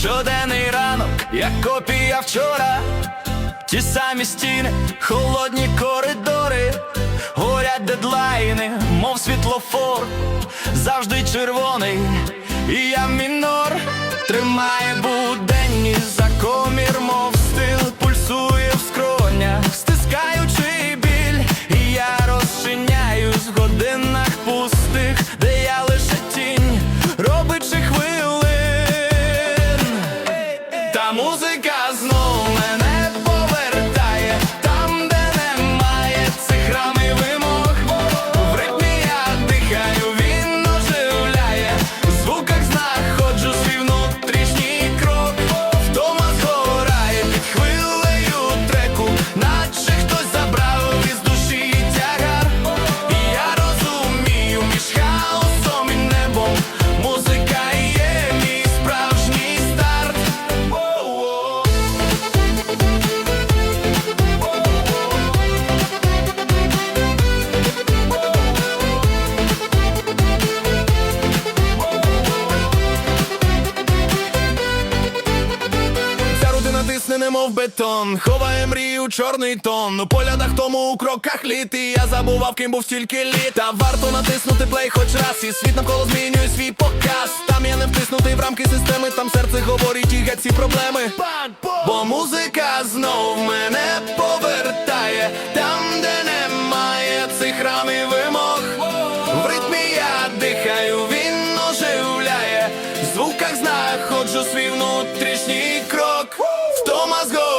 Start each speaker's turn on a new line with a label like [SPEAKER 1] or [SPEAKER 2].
[SPEAKER 1] Щоденний ранок, як копія вчора, ті самі стіни, холодні коридори, горять дедлайни, мов світлофор, завжди червоний, і я мінор, тримає буденність за комір, мов стил, пульсує в скронях, стискаючи біль, і я розчиняюсь в годинах пустих, Тисне, немов бетон, ховає мрію чорний тон. У поглядах тому у кроках літ І я забував, ким був стільки літ. Та варто натиснути плей хоч раз, і світ навколо змінює свій показ. Там я не втиснутий в рамки системи, там серце говорить і геть ці проблеми. Бо музика знов мене повертає, там, де немає цих рам і вимог. В ритмі я дихаю, він оживляє, в звуках внутрішній Thomas go.